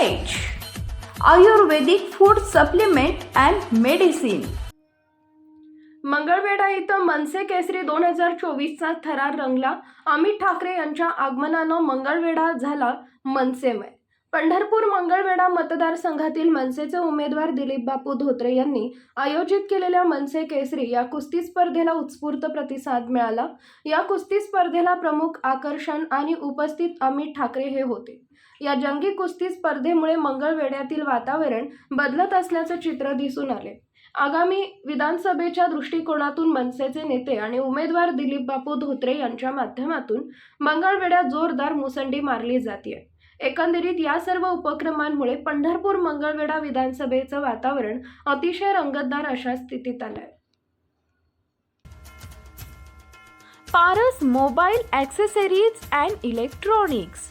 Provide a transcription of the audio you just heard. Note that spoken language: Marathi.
Ayurvedic food supplement and medicine Mangalwedha इथं मनसे केसरी दोन हजार चोवीसचा थरार रंगला. अमित ठाकरे यांच्या आगमनानं मंगळवेढा झाला मनसेमय. पंढरपूर मंगळवेढा मतदारसंघातील मनसेचे उमेदवार दिलीप बापू धोत्रे यांनी आयोजित केलेल्या मनसे केसरी या कुस्ती स्पर्धेला उत्स्फूर्त प्रतिसाद मिळाला. या कुस्ती स्पर्धेला प्रमुख आकर्षण आणि उपस्थित अमित ठाकरे हे होते. या जंगी कुस्ती स्पर्धेमुळे मंगळवेढ्यातील वातावरण बदलत असल्याचे चित्र दिसून आले. आगामी विधानसभेच्या दृष्टिकोनातून मनसेचे नेते आणि उमेदवार दिलीप बापू धोत्रे यांच्या माध्यमातून मंगळवेढ्यात जोरदार मुसंडी मारली जाते एकंदरीत या सर्व उपक्रमांमुळे पंढरपूर मंगळवेढा विधानसभेचं वातावरण अतिशय रंगतदार अशा स्थितीत आलंय. Paras mobile accessories and electronics.